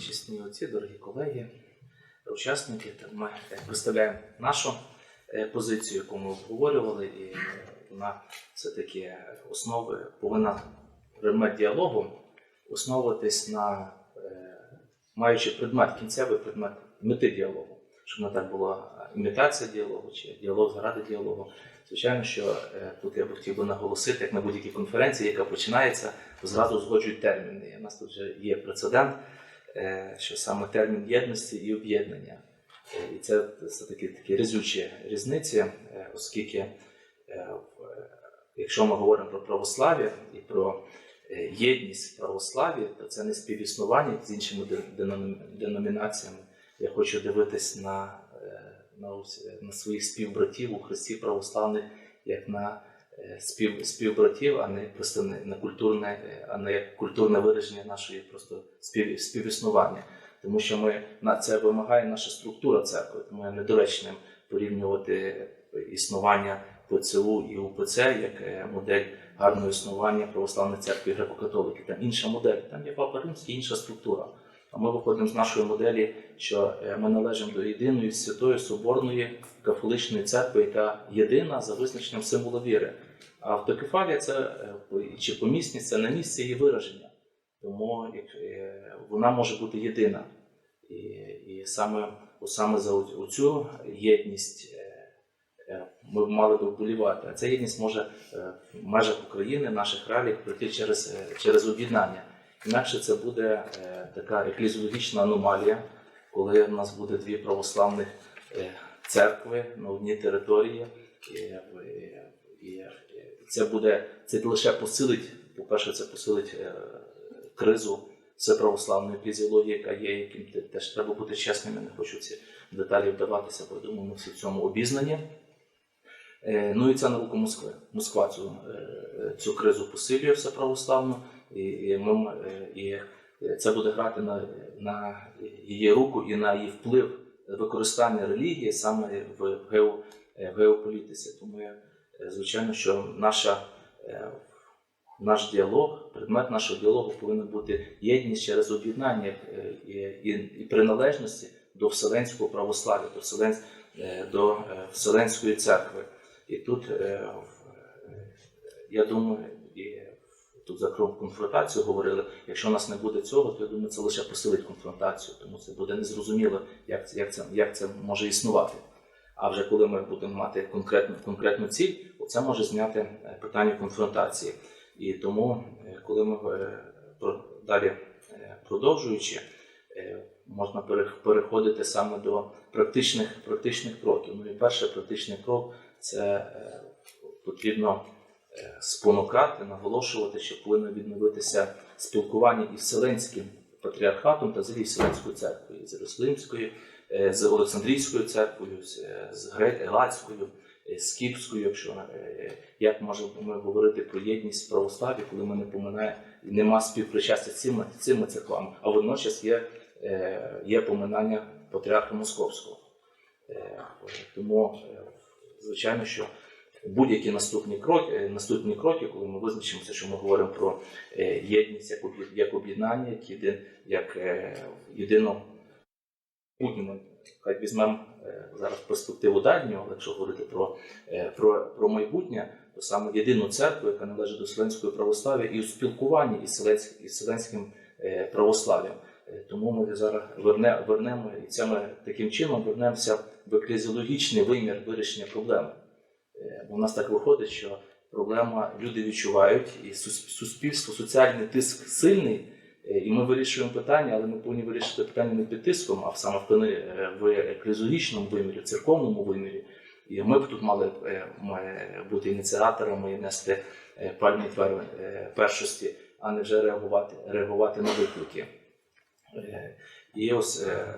чесні отці, дорогі колеги, учасники. Ми представляємо нашу е, позицію, яку ми обговорювали, і вона все-таки основи повинна предмет діалогу основуватись на е, маючи предмет, кінцевий предмет мети діалогу, щоб не так була імітація діалогу чи діалог заради діалогу. Звичайно, що е, тут я би хотів би наголосити, як на будь-якій конференції, яка починається, зразу згоджують терміни. У нас тут вже є прецедент, що саме термін єдності і об'єднання. Е, І це все-таки такі різючі різниці, е, оскільки е, е, якщо ми говоримо про православ'я і про е, єдність в православ'ї, то це не співіснування з іншими деномінаціями. Я хочу дивитись на, е, на, на своїх співбратів у Христі православних як на е, спів, співбратів, а не просто не, на культурне, е, а не як культурне вираження нашої просто спів, співіснування. Тому що ми на це вимагає наша структура церкви, тому є недоречним порівнювати існування ПЦУ і УПЦ як е, модель гарного існування православної церкви греко-католики. Там інша модель, там є Папа Римський, інша структура. А ми виходимо з нашої моделі, що е, ми належимо до єдиної святої соборної католичної церкви, яка єдина за визначенням символу віри. Автокефалія це е, чи помісність це на місці її вираження. Тому е, вона може бути єдина. І, і саме, саме за оцю єдність е, ми мали би вболівати. А ця єдність може в межах України, наших реалій пройти через, через об'єднання. Інакше це буде така еклізіологічна аномалія, коли в нас буде дві православних церкви на одній території. І, і це буде це лише посилить, по-перше, це посилить е, кризу всеправославної фізіології, яка є, яким теж треба бути чесними, не хочу ці деталі вдаватися, бо я думаю, ми всі в цьому обізнані. Е, Ну і це на руку Москви. Москва цю, е, цю кризу посилює все православно, і, і, ми, е, і це буде грати на, на її руку і на її вплив використання релігії саме в, гео, в геополітиці. Тому я, звичайно, що наша, е, наш діалог, предмет нашого діалогу повинен бути єдність через об'єднання е, і, і, і приналежності до Вселенського православ'я, до, Вселен, е, до Вселенської церкви. І тут я думаю, і тут за конфронтацію говорили. Якщо у нас не буде цього, то я думаю, це лише посилить конфронтацію, тому це буде незрозуміло, як, як, це, як це може існувати. А вже коли ми будемо мати конкретну, конкретну ціль, це може зняти е, питання конфронтації. І тому, е, коли ми е, далі продовжуючи, можна переходити саме до практичних, практичних кроків. Ну і перший практичний крок це потрібно спонукати, наголошувати, що повинно відновитися спілкування із Вселенським патріархатом та взагалі Вселенською церквою, з Єрусалимською, з Олександрійською церквою, з, е, Галацькою, е, з Кіпською, якщо е, як можемо ми говорити про єдність в православі, коли ми не поминаємо, нема співпричастя цими, цими церквами, а водночас є, е, є поминання патріарха Московського. Е, Тому, е, звичайно, що будь-які наступні кроки, е, наступні кроки, коли ми визначимося, що ми говоримо про е, єдність як об'єд- як об'єднання, як єдин, як е, єдину будемо, хай візьмемо е, зараз перспективу дальню, але якщо говорити про, е, про, про майбутнє, то саме єдину церкву, яка належить до Вселенської православ'я, і у спілкуванні із Вселенським, е, православ'ям. Тому ми зараз верне, вернемо і це ми таким чином вернемося в еклезіологічний вимір вирішення проблеми. Бо в нас так виходить, що проблема люди відчувають, і суспільство, соціальний тиск сильний, і ми вирішуємо питання, але ми повинні вирішити питання не під тиском, а саме в, е, еклезіологічному вимірі, церковному вимірі. І ми б тут мали е, бути ініціаторами і нести е, пальму е, першості, а не вже реагувати, реагувати на виклики. Е, І ось е,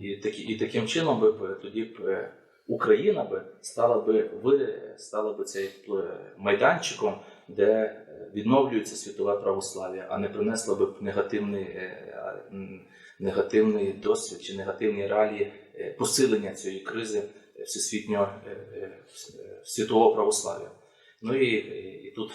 і, такі, і таким чином би б тоді б е, Україна би стала би ви стала би цей е, майданчиком, де е, відновлюється світове православ'я, а не принесла би негативний, е, негативний досвід чи негативні реалії посилення цієї кризи всесвітнього вс- світового православ'я. Ну і, і, тут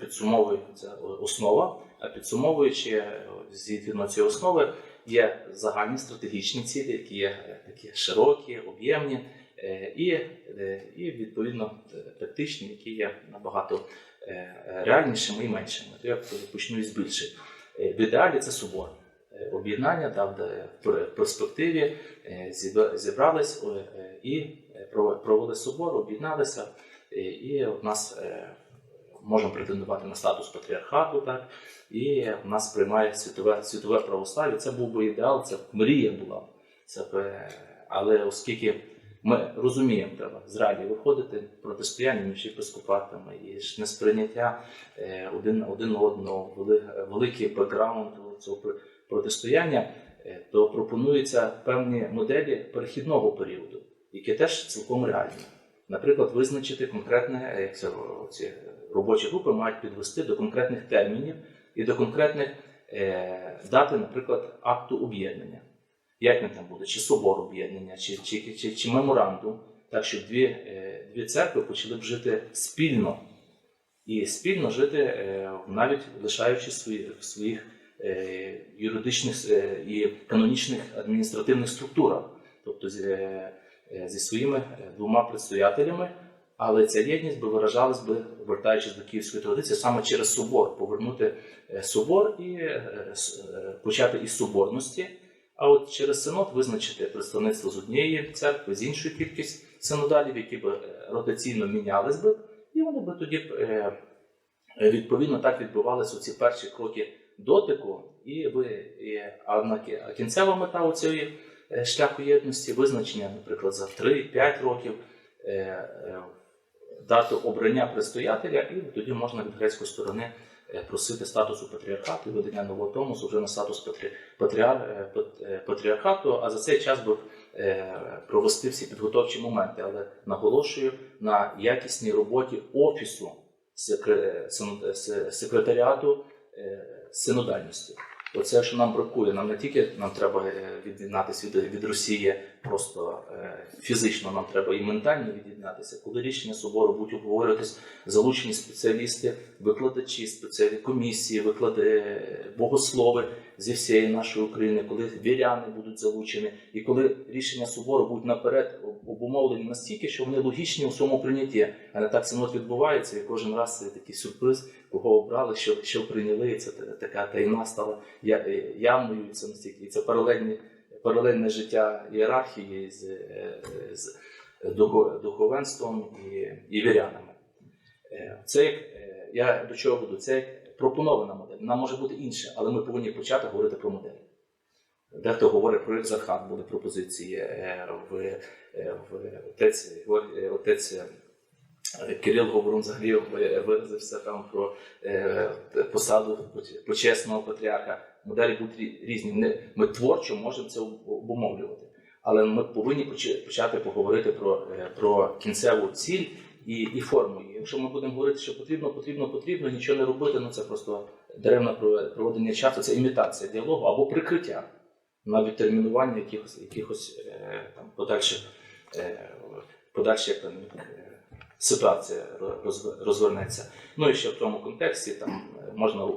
підсумовується основа А підсумовуючи е, згідно цієї основи, є загальні стратегічні цілі, які є е, такі широкі, об'ємні, е, і, е, і відповідно е, тактичні, які є набагато е, е, реальнішими і меншими. То я почну із більших. Е, В ідеалі це собор. Е, Об'єднання там, в перспективі е, зібрались е, е, і е, провели собор, об'єдналися, е, і в нас е, можемо претендувати на статус патріархату, так, і нас приймає світове, світове православ'я. Це був би ідеал, це мрія була. Це б, е, але оскільки ми розуміємо, треба з раді виходити протистояння між єпископатами і ж несприйняття е, один, один одного, великий бекграунд цього пр- протистояння, е, то пропонуються певні моделі перехідного періоду, які теж цілком реальні. Наприклад, визначити конкретне, як це ці робочі групи мають підвести до конкретних термінів і до конкретних е, дати, наприклад, акту об'єднання. Як він там буде, чи собор об'єднання, чи, чи, чи, чи меморандум, так щоб дві, е, дві церкви почали б жити спільно і спільно жити, е, навіть лишаючи свої, своїх юридичних і канонічних адміністративних структурах, тобто зі, своїми двома предстоятелями. Але ця єдність би виражалась би, вертаючись до київської традиції, саме через собор, повернути е, собор і е, е, почати із соборності. А от через синод визначити представництво з однієї церкви, з іншої кількість синодалів, які б ротаційно мінялись би, і вони би тоді відповідно так відбувалися ці перші кроки дотику, і ви а кінцева мета у цієї шляху єдності визначення, наприклад, за 3-5 років дату обрання предстоятеля, і тоді можна від грецької сторони е, просити статусу патріархату і видання нового томосу вже на статус патрі, патріар, е, е, патріархату, а за цей час би провести всі підготовчі моменти. Але наголошую на якісній роботі офісу секретаріату синодальності. Оце, що нам бракує, нам не тільки нам треба е, від'єднатися від, від Росії просто е, фізично, нам треба і ментально від'єднатися. Коли рішення собору будуть обговорюватись, залучені спеціалісти, викладачі, спеціальні комісії, виклади, богослови зі всієї нашої України, коли віряни будуть залучені, і коли рішення собору будуть наперед обумовлені настільки, що вони логічні у своєму прийнятті, а не так синод відбувається, і кожен раз це такий сюрприз, кого обрали, що, що прийняли, і це та- така таїна стала е, явною, це настільки, і це паралельні, паралельне життя ієрархії з, е, з духовенством і, і вірянами. Е, Це як я до чого веду? Це як пропонована модель. Вона може бути інша, але ми повинні почати говорити про модель. Дехто говорить про екзархат, були пропозиції е, в, е, в отець, е, отець Кирил Говорун взагалі виразився там про посаду почесного патріарха. Моделі будуть різні. Ми творчо можемо це обумовлювати. Але ми повинні почати поговорити про, про кінцеву ціль і, і форму її. Якщо ми будемо говорити, що потрібно, потрібно, потрібно, нічого не робити, ну це просто даремне про- проведення часу, це імітація діалогу або прикриття на відтермінування якихось, якихось е, там, подальших, е, подальших е, ситуація розвернеться. Ну і ще в тому контексті там можна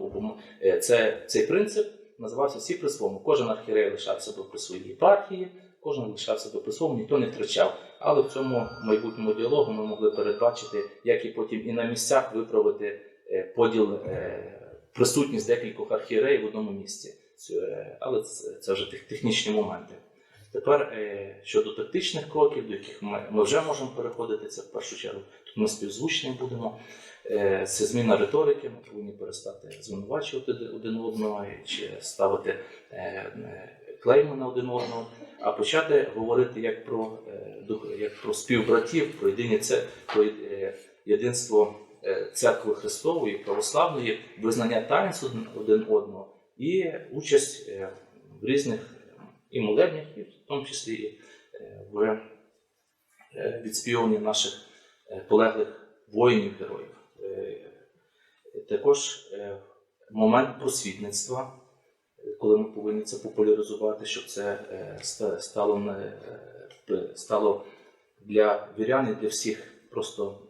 це, цей принцип називався всі при своєму. Кожен архієрей лишався би при своїй єпархії, кожен лишався би при своєму, ніхто не втрачав. Але в цьому майбутньому діалогу ми могли передбачити, як і потім і на місцях виправити поділ присутність декількох архієреїв в одному місці. Це- Але це, це вже тех- технічні моменти. Тепер е, щодо тактичних кроків, до яких ми, ми вже можемо переходити, це в першу чергу. Тут ми співзвучні будемо. Е, Це зміна риторики, ми повинні перестати звинувачувати один- одного чи ставити е, клейми на один одного, а почати говорити як про, як про співбратів, про єдині це про єдинство церкви Христової, православної, визнання таїнств один одного і участь е, в різних і молебнях, і в тому числі е, в е, відспівуванні наших полеглих воїнів-героїв. Також момент просвітництва, коли ми повинні це популяризувати, щоб це стало, стало для вірян і для всіх просто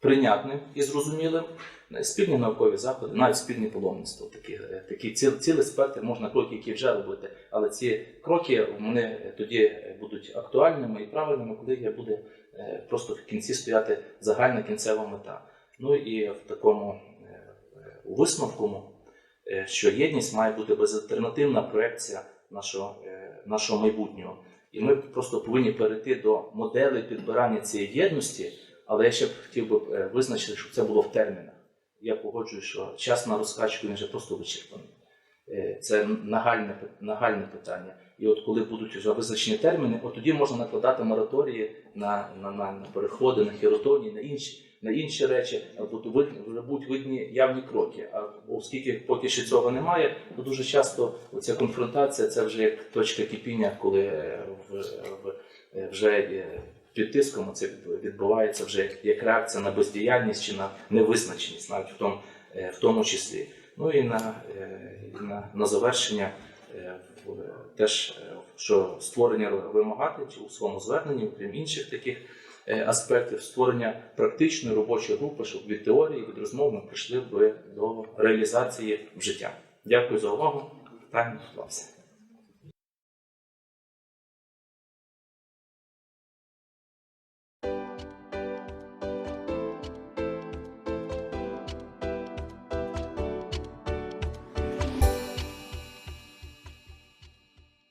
прийнятним і зрозумілим. Е, Спільні наукові заходи, навіть спільне паломництво. Такі, е, такі ціл, цілий спектр можна кроки, які вже робити. Але ці кроки вони тоді будуть актуальними і правильними, коли є буде е, просто в кінці стояти загальна кінцева мета. Ну і в такому висновку, що єдність має бути безальтернативна проекція нашого, нашого майбутнього. І ми просто повинні перейти до моделей підбирання цієї єдності, але я ще б хотів би визначити, щоб це було в термінах. Я погоджую, що час на розкачку він вже просто вичерпаний. Е, Це нагальне, нагальне питання. І от коли будуть вже визначені терміни, от тоді можна накладати мораторії на, на, на, на переходи, на хіротонії, на інші, на інші речі, або вже будуть видні явні кроки. А оскільки поки що цього немає, то дуже часто оця конфронтація це вже як точка кипіння, коли е, в, в, е, вже під тиском це відбувається вже як- реакція на бездіяльність чи на невизначеність, навіть в тому, е, в тому числі. Ну і на, е, на, на завершення е, теж, що створення вимагати у своєму зверненні, окрім інших таких аспектів, створення практичної робочої групи, щоб від теорії, від розмов ми прийшли до реалізації в життя. Дякую за увагу. Питання.